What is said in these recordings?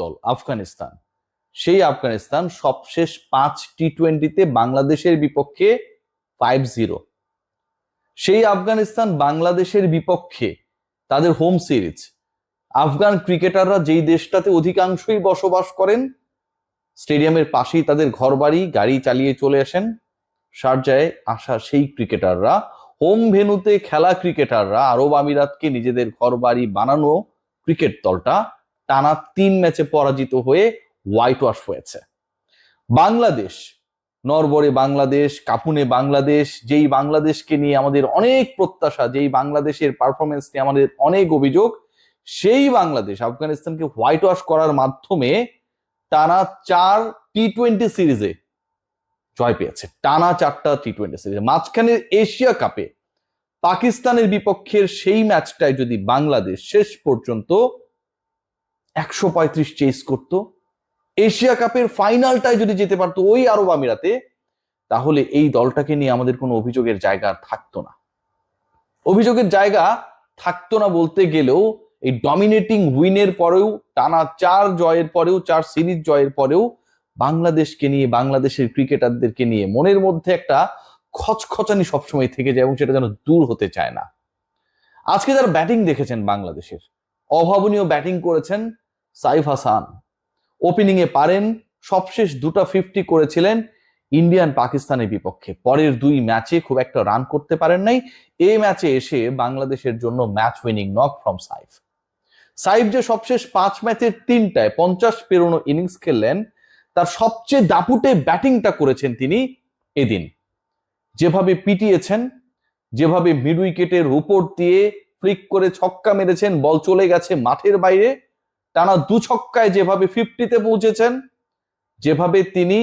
দল, আফগানিস্তান। সেই আফগানিস্তান সবশেষ পাঁচ টি টোয়েন্টিতে বাংলাদেশের বিপক্ষে ফাইভ জিরো সেই আফগানিস্তান বাংলাদেশের বিপক্ষে তাদের হোম সিরিজ আফগান ক্রিকেটাররা যেই দেশটাতে অধিকাংশই বসবাস করেন, স্টেডিয়ামের পাশেই তাদের ঘরবাড়ি, গাড়ি চালিয়ে চলে আসেন। শারজায় আসা সেই ক্রিকেটাররা হোম ভেনুতে খেলা ক্রিকেটাররা, আরব আমিরাতকে নিজেদের ঘরবাড়ি বানানো ক্রিকেট দলটা টানা তিন ম্যাচে পরাজিত হয়ে হোয়াইট ওয়াশ হয়েছে। বাংলাদেশ, নরবরে বাংলাদেশ, কাপুনে বাংলাদেশ, যেই বাংলাদেশকে নিয়ে আমাদের অনেক প্রত্যাশা, যেই বাংলাদেশের পারফরমেন্স নিয়ে আমাদের অনেক অভিযোগ, সেই বাংলাদেশ, আফগানিস্তানকে হোয়াইট ওয়াশ করার মাধ্যমে টানা চার টি টোয়েন্টি সিরিজে জয় পেয়েছে। টানা চারটা টি টোয়েন্টি সিরিজে মাঝখানে এশিয়া কাপে পাকিস্তানের বিপক্ষের সেই ম্যাচটায় যদি বাংলাদেশ শেষ পর্যন্ত একশো পঁয়ত্রিশ চেস করতো। এশিয়া কাপের ফাইনালটায় যদি যেতে পারতো ওই আরব আমিরাতে, তাহলে এই দলটাকে নিয়ে আমাদের কোনো অভিযোগের জায়গা থাকতো না। অভিযোগের জায়গা থাকতো না বলতে গেলেও এই ডমিনেটিং উইনের পরেও, টানা চার জয়ের পরেও, চার সিরিজ জয়ের পরেও বাংলাদেশকে নিয়ে, বাংলাদেশের ক্রিকেটারদেরকে নিয়ে মনের মধ্যে একটা খচখচানি সবসময় থেকে যায় এবং সেটা যেন দূর হতে চায় না। আজকে যারা ব্যাটিং দেখেছেন বাংলাদেশের অভাবনীয় ব্যাটিং করেছেন সাইফ হাসান। ওপেনিং এ পারেন, সবশেষ দুটো ফিফটি করেছিলেন ইন্ডিয়ান পাকিস্তানের বিপক্ষে। পরের দুই ম্যাচে খুব একটা রান করতে পারেন নাই। এই ম্যাচে এসে বাংলাদেশের জন্য match winning knock from Saif. Saif যে সবশেষ পাঁচ ম্যাচের তিনটায় পঞ্চাশ পেরোনো ইনিংস খেললেন, তার সবচেয়ে দাপুটে ব্যাটিংটা করেছেন তিনি এদিন। যেভাবে পিটিয়েছেন, যেভাবে মিড উইকেটের উপর দিয়ে ফ্লিক করে ছক্কা মেরেছেন, বল চলে গেছে মাঠের বাইরে। টানা দু ছক্কায় যেভাবে ফিফটিতে পৌঁছেছেন, যেভাবে তিনি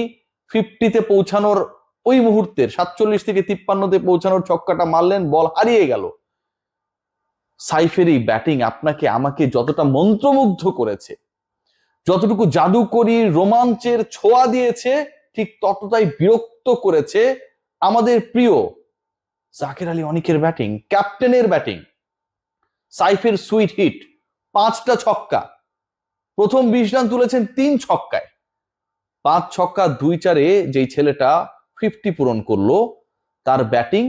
ফিফটিতে পৌঁছানোর ওই মুহূর্তের সাতচল্লিশ থেকে তিপ্পান্নতে পৌঁছানোর ছক্কাটা মারলেন, বল হারিয়ে গেল। সাইফের এই ব্যাটিং আপনাকে, আমাকে যতটা মন্ত্রমুগ্ধ করেছে, যতটুকু জাদুকরি রোমাঞ্চের ছোঁয়া দিয়েছে, ঠিক ততটাই বিরক্ত করেছে আমাদের প্রিয় জাকের আলী অনিকের ব্যাটিং, ক্যাপ্টেনের ব্যাটিং। সাইফের সুইট হিট, পাঁচটা ছক্কা। প্রথম বিশ রান তুলেছেন তিন ছক্কায়। পাঁচ ছক্কা দুই চারে যেই ছেলেটা ফিফটি পূরণ করল, তার ব্যাটিং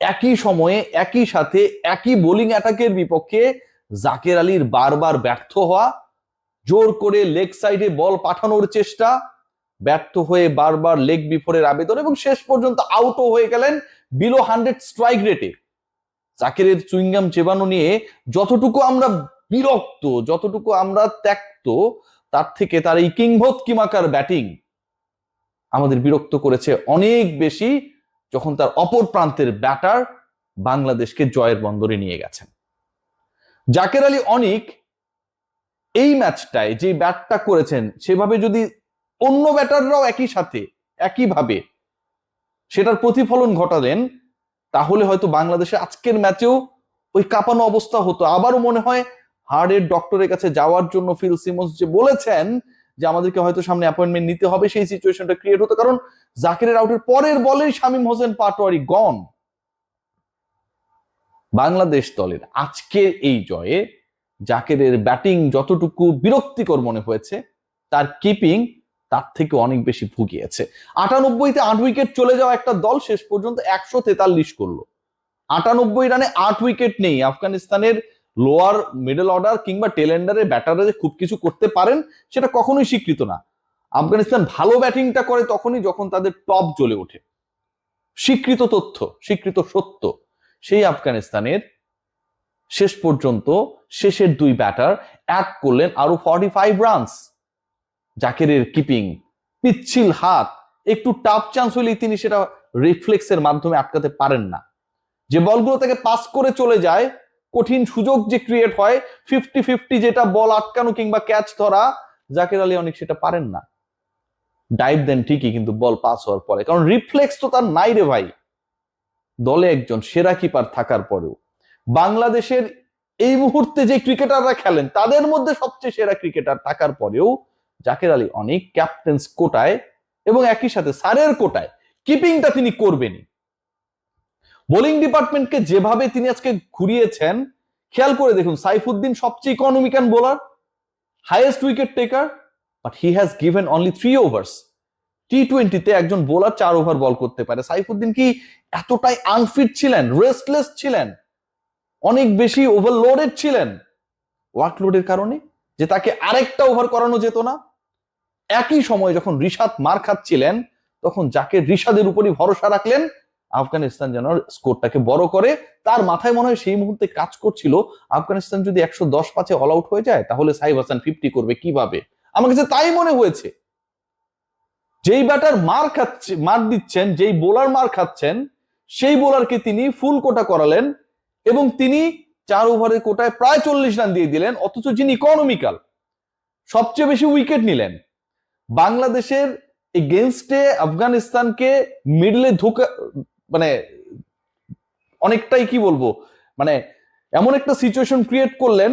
একই সময়ে একই সাথে একই বোলিং অ্যাটাকের বিপক্ষে জাকের আলীর বারবার ব্যর্থ হওয়া, জোর করে লেগ সাইডে বল পাঠানোর চেষ্টা, ব্যর্থ হয়ে বারবার লেগ বিফোরের আবেদন এবং শেষ পর্যন্ত আউটও হয়ে গেলেন বিলো হান্ড্রেড স্ট্রাইক রেটে জাকেরের চুইংগাম চেবানো নিয়ে যতটুকু আমরা বিরক্ত, যতটুকু আমরা ত্যাক্ত, তার থেকে তার এই কিংভত কিমাকার ব্যাটিং আমাদের বিরক্ত করেছে অনেক বেশি যখন তার অপর প্রান্তের ব্যাটার বাংলাদেশকে জয়ের বন্দরে নিয়ে গেছেন। জাকের আলী অনিক এই ম্যাচটায় যে ব্যাটটা করেছেন, সেভাবে যদি অন্য ব্যাটাররাও একই সাথে, একইভাবে সেটার প্রতিফলন ঘটালেন তাহলে হয়তো বাংলাদেশে আজকের ম্যাচেও ওই কাঁপানো অবস্থা হতো। আবারও মনে হয় হার্টের ডক্টরের কাছে যাওয়ার জন্য ফিল সিমন্স যে বলেছেন যে আমাদেরকে হয়তো সামনে অ্যাপয়েন্টমেন্ট নিতে হবে, সেই সিচুয়েশনটা ক্রিয়েট হতো। কারণ জাকিরের আউটের পরের বলেই শামীম হোসেন পাটোয়ারি গন বাংলাদেশ দলের আজকের এই জয়ে জাকেরের ব্যাটিং যতটুকু বিরক্তিকর মনে হয়েছে, তার কিপিং তার থেকে অনেক বেশি ভুগিয়েছে। আটানব্বইতে আট উইকেট চলে যাওয়া একটা দল শেষ পর্যন্ত একশো তেতাল্লিশ করল। আটানব্বই রানে আট উইকেট নেই। আফগানিস্তানের লোয়ার মিডল অর্ডার কিংবা টেলেন্ডারের ব্যাটাররা যে খুব কিছু করতে পারেন, সেটা কখনোই স্বীকৃত না। আফগানিস্তান ভালো ব্যাটিংটা করে তখনই যখন তাদের টপ জ্বলে ওঠে। স্বীকৃত তথ্য, স্বীকৃত সত্য, সেই আফগানিস্তানের শেষ পর্যন্ত শেষের দুই ব্যাটার এক করলেন আরও ফর্টি ফাইভ রানস জাকেরের কিপিং পিচ্ছিল হাত, একটু টাফ চান্স হলেই তিনি সেটা রিফ্লেক্সের মাধ্যমে আটকাতে পারেন না। যে বলগুলো তাকে পাস করে চলে যায়, কঠিন সুযোগ যে ক্রিয়েট হয় ফিফটি ফিফটি যেটা বল আটকানো কিংবা ক্যাচ ধরা, জাকের আলী অনেক সেটা পারেন না। ডাইভ দেন ঠিকই, কিন্তু বল পাস হওয়ার পরে। কারণ রিফ্লেক্স তো তার নাই রে ভাই। দলে একজন সেরা কিপার থাকার পরেও। বাংলাদেশের এই মুহূর্তে যে ক্রিকেটাররা খেলেন, তাদের মধ্যে সবচেয়ে সেরা ক্রিকেটার থাকার পরেও জাকের আলী অনেক ক্যাপ্টেন্স কোটায় এবং একই সাথে সারের কোটায়। কিপিংটা তিনি করবেনই। বোলিং ডিপার্টমেন্টকে যেভাবে তিনি আজকে ঘুরিয়েছেন, খেয়াল করে দেখুন, সাইফুদ্দিন সবচেয়ে economical bowler highest wicket taker but he has given only three overs T টোয়েন্টিতে একজন বোলার চার ওভার বল করতে পারে। সাইফুদ্দিন কি এতটাই আনফিট ছিলেন রেস্টলেস ছিলেন, অনেক বেশি ওভারলোডেড ছিলেন? ওয়ার্কলোডের কারণে? যে তাকে আরেকটা ওভার করানো যেত না? একই সময় যখন রিশাদ মার খাচ্ছিলেন, তখন যাকে রিশাদের উপরই ভরসা রাখলেন, আফগানিস্তান যেন স্কোরটাকে বড় করে, তার মাথায় মনে হয় সেই মুহূর্তে কাজ করছিল, আফগানিস্তান যদি একশো দশ পাঁচে অল আউট হয়ে যায়, তাহলে সাইব হাসান ফিফটি করবে কীভাবে? আমার কাছে তাই মনে হয়েছে। যেই ব্যাটার মার খাচ্ছে, মার দিচ্ছেন, যেই বোলার মার খাচ্ছেন, সেই বোলারকে তিনি ফুল কোটা করালেন এবং তিনি চার ওভারের কোটায় প্রায় চল্লিশ রান দিয়ে দিলেন, অথচ যিনি ইকোনমিক্যাল সবচেয়ে বেশি উইকেট নিলেন। বাংলাদেশের এগেনস্টে আফগানিস্তানকে মিডলে ঢুকা মানে অনেকটাই কি বলব? মানে এমন একটা সিচুয়েশন ক্রিয়েট করলেন,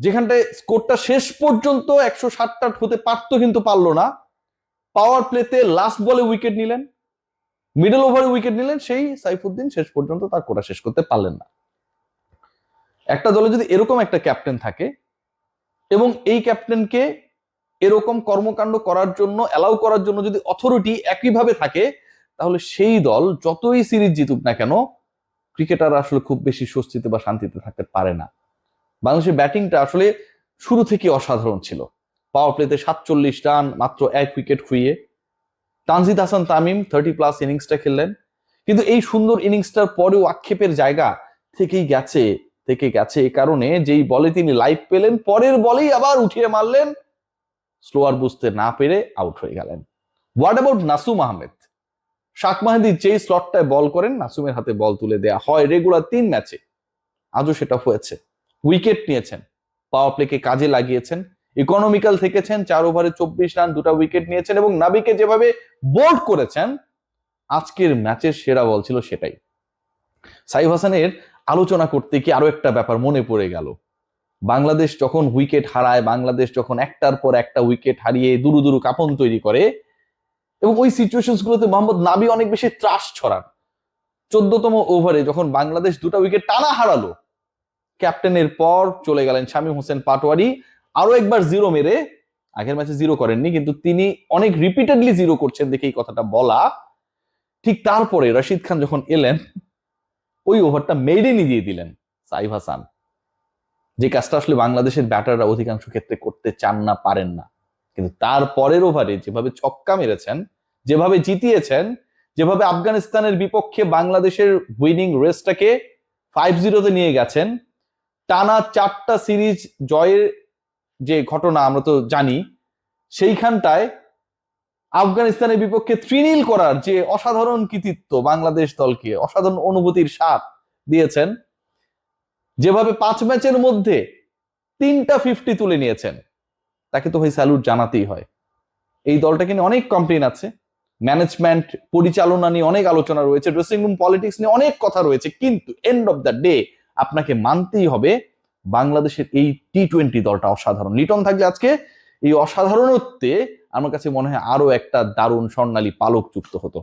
যেখানটায় স্কোরটা শেষ পর্যন্ত একশো ষাটটা হতে পারতো কিন্তু পারল না। পাওয়ার প্লেতে লাস্ট বলে উইকেট নিলেন মিডল ওভারে উইকেট নিলেন, সেই সাইফুদ্দিন শেষ পর্যন্ত তার কোটা শেষ করতে পারলেন না। একটা দলে যদি এরকম একটা ক্যাপ্টেন থাকে, এবং এই ক্যাপ্টেনকে এরকম কর্মকাণ্ড করার জন্য অ্যালাউ করার জন্য যদি অথরিটি একইভাবে থাকে, তাহলে সেই দল যতই সিরিজ জিতুক না কেন ক্রিকেটার আসলে খুব বেশি স্বস্তিতে বা শান্তিতে থাকতে পারে না। বাংলাদেশের ব্যাটিংটা আসলে শুরু থেকে অসাধারণ ছিল। পাওয়ার প্লেতে সাতচল্লিশ রান, মাত্র এক উইকেট খুইয়ে। তানজিদ হাসান তামিম থার্টি প্লাস ইনিংসটা খেললেন। কিন্তু এই সুন্দর ইনিংসটার পরেও আক্ষেপের জায়গা থেকেই গেছে, থেকে গেছে এ কারণে যেই বলে তিনি লাইভ পেলেন, পরের বলেই আবার উঠিয়ে মারলেন স্লোয়ার বুঝতে না পেরে আউট হয়ে গেলেন। What about Nasum Ahmed? শাক মাহাদি যেই স্লটটায় বল করেন, নাসুমের হাতে বল তুলে দেয়া হয় রেগুলার তিন ম্যাচে আজও সেটা হয়েছে। উইকেট নিয়েছেন পাওয়ার প্লেকে কাজে লাগিয়েছেন ইকোনমিক্যাল থেকেছেন, চার ওভারে চব্বিশ রান দুটা উইকেট নিয়েছেন এবং নাবিকে যেভাবে বোল্ড করেছেন, আজকের ম্যাচের সেরা বল ছিল সেটাই। সাইফ হাসানের আলোচনা করতে কি আরও একটা ব্যাপার মনে পড়ে গেল। বাংলাদেশ যখন উইকেট হারায়, বাংলাদেশ যখন একটার পর একটা উইকেট হারিয়ে দুরু দুরু কাপন তৈরি করে, এবং ওই সিচুয়েশন গুলোতে মোহাম্মদ নাবি অনেক বেশি ত্রাস ছড়ান। চোদ্দতম ওভারে যখন বাংলাদেশ দুটা উইকেট টানা হারালো ক্যাপ্টেনের পর চলে গেলেন শামীম হোসেন পাটোয়ারি। আরও একবার জিরো মেরে, আগের ম্যাচে জিরো করেননি, কিন্তু তিনি অনেক রিপিটেডলি জিরো করছেন দেখে এই কথাটা বলা। ঠিক তারপরে রশিদ খান যখন এলেন, ওই ওভারটা মেডেনি দিয়ে দিলেন সাইফ হাসান। যে কাজটা আসলে বাংলাদেশের ব্যাটাররা অধিকাংশ ক্ষেত্রে করতে চান না, পারেন না। কিন্তু তার পরের ওভারে যেভাবে ছক্কা মেরেছেন, যেভাবে জিতিয়েছেন, যেভাবে আফগানিস্তানের বিপক্ষে বাংলাদেশের উইনিং রেসটাকে ফাইভ জিরোতে নিয়ে গেছেন, টানা চারটা সিরিজ জয়ের যে ঘটনা আমরা তো জানি, সেইখানটায় আফগানিস্তানের বিপক্ষে ত্রিনীল করার যে অসাধারণ কৃতিত্ব বাংলাদেশ দলকে, অসাধারণ অনুভূতির স্বাদ দিয়েছেন যেভাবে পাঁচ ম্যাচের মধ্যে তিনটা ফিফটি তুলে নিয়েছেন, তাকে তো ভাই স্যালুট জানাতেই হয়। এই দলটাকে নিয়ে অনেক কমপ্লেন আছে ম্যানেজমেন্ট পরিচালনা নিয়ে অনেক আলোচনা রয়েছে ড্রেসিং রুম পলিটিক্স নিয়ে অনেক কথা রয়েছে, কিন্তু এন্ড অফ দ্য ডে আপনাকে মানতেই হবে বাংলাদেশের এই টি টোয়েন্টি দলটা অসাধারণ। লিটন থাকলে আজকে এই অসাধারণত্বে আমার কাছে মনে হয় আরও একটা দারুণ স্বর্ণালী পালক যুক্ত হতো।